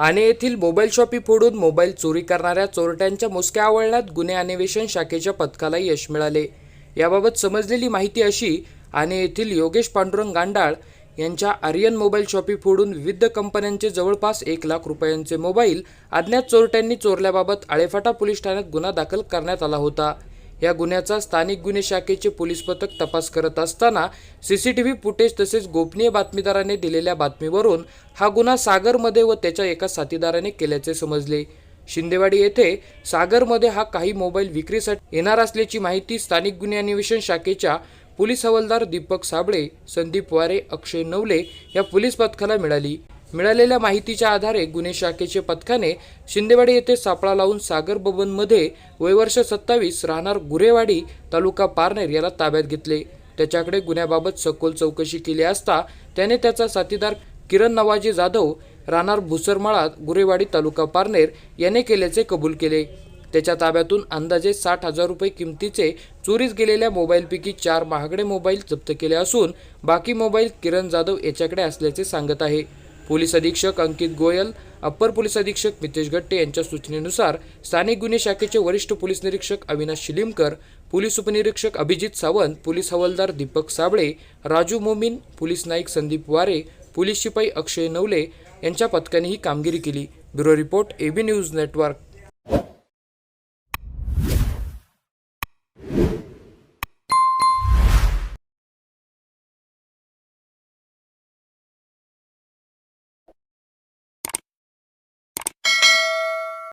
आणि येथील mobile shoppe फोडून मोबाईल चोरी करणाऱ्या चोरट्यांच्या मुसक्या आवळण्यात गुन्हे अन्वेषण शाखेच्या पथकाला यश मिळाले. याबाबत समजलेली माहिती अशी आणि येथील योगेश पांडुरंग गांडाळ यांच्या आर्यन मोबाईल शॉपी फोडून विविध कंपन्यांचे जवळपास एक लाख रुपयांचे मोबाईल अज्ञात चोरट्यांनी चोरल्याबाबत आळेफाटा पोलीस ठाण्यात गुन्हा दाखल करण्यात आला होता. या गुन्ह्याचा स्थानिक गुन्हे शाखेचे पोलीस पथक तपास करत असताना सीसीटीव्ही फुटेज तसेच गोपनीय बातमीदाराने दिलेल्या बातमीवरून हा गुन्हा सागरमध्ये व त्याच्या एका साथीदाराने केल्याचे समजले. शिंदेवाडी येथे सागरमध्ये हा काही मोबाईल विक्रीसाठी येणार असल्याची माहिती स्थानिक गुन्हे अन्वेषण शाखेच्या पोलीस हवालदार दीपक साबळे संदीप वारे अक्षय नवले या पोलीस पथकाला मिळाली. मिळालेल्या माहितीच्या आधारे गुन्हे शाखेचे पथकाने शिंदेवाडी येथे सापळा लावून सागर बबनमध्ये वयवर्ष सत्तावीस राहणार गुरेवाडी तालुका पारनेर याला ताब्यात घेतले. त्याच्याकडे गुन्ह्याबाबत सखोल चौकशी केली असता त्याने त्याचा साथीदार किरण नवाजी जाधव राहणार भुसरमाळा गुरेवाडी तालुका पारनेर याने केल्याचे कबूल केले. त्याच्या ताब्यातून अंदाजे साठ हजार रुपये किमतीचे चोरीस गेलेल्या मोबाईलपैकी चार महागडे मोबाईल जप्त केले असून बाकी मोबाईल किरण जाधव याच्याकडे असल्याचे सांगत आहे. पोलीस अधीक्षक अंकित गोयल अप्पर पोलीस अधीक्षक मितेश गट्टे यांच्या सूचनेनुसार स्थानिक गुन्हे शाखेचे वरिष्ठ पोलीस निरीक्षक अविनाश शिलिमकर पोलीस उपनिरीक्षक अभिजित सावंत पोलीस हवालदार दीपक साबळे राजू मोमीन पोलीस नाईक संदीप वारे पोलीस शिपाई अक्षय नवले यांच्या पथकाने ही कामगिरी केली. Bureau report A B news network.